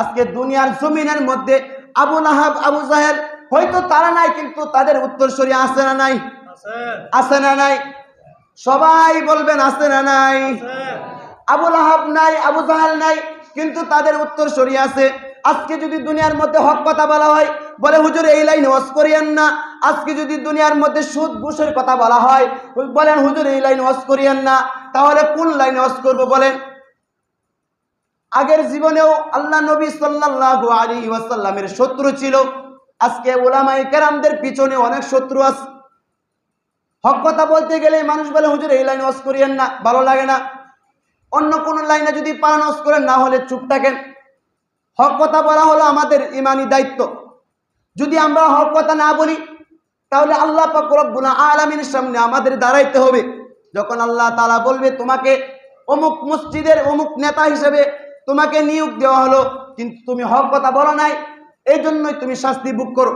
আজকে দুনিয়ার জমিনের মধ্যে আবু লাহাব, আবু জাহেল, হয়তো তারা নাই, কিন্তু তাদের উত্তর উত্তরসূরি আছে না নাই? আছে না নাই? সবাই বলবেন আছে না নাই? আবু লাহাব নাই, আবু জাহাল নাই, কিন্তু তাদের উত্তর সরিয়ে আছে। আজকে যদি দুনিয়ার মধ্যে হক কথা বলা হয়, বলে, হুজুর, এই লাইনে ওয়াজ করিয়েন না। আজকে যদি দুনিয়ার মধ্যে সুদ, ঘুষের কথা বলা হয়, বলেন, হুজুর, এই লাইনে ওয়াজ করিয়েন না। তাহলে কোন লাইনে ওয়াজ করব বলেন? আগের জীবনেও আল্লাহ নবী সাল্লাল্লাহু আলাইহি ওয়াসাল্লামের শত্রু ছিল। আজকে ওলামাই কেরামদের পিছনে অনেক শত্রু আছে। হক কথা বলতে গেলে মানুষ বলে, হুজুর, এই লাইনে ওয়াজ করিয়েন না, ভালো লাগে না। অন্য কোন লাইনে যদি পালন ওয়াজ করেন, না হলে চুপ থাকেন। হক কথা বলা হলো আমাদের ইমানি দায়িত্ব। যদি আমরা হক কথা না বলি, তাহলে আল্লাহ পাক আলামিনের সামনে আমাদের দাঁড়াইতে হবে। যখন আল্লাহ তাআলা বলবে, তোমাকে অমুক মসজিদের অমুক নেতা হিসেবে তোমাকে নিয়োগ দেওয়া হলো, কিন্তু তুমি হক কথা বলো নাই। এই জন্যই তুমি শাস্তি বুক করো।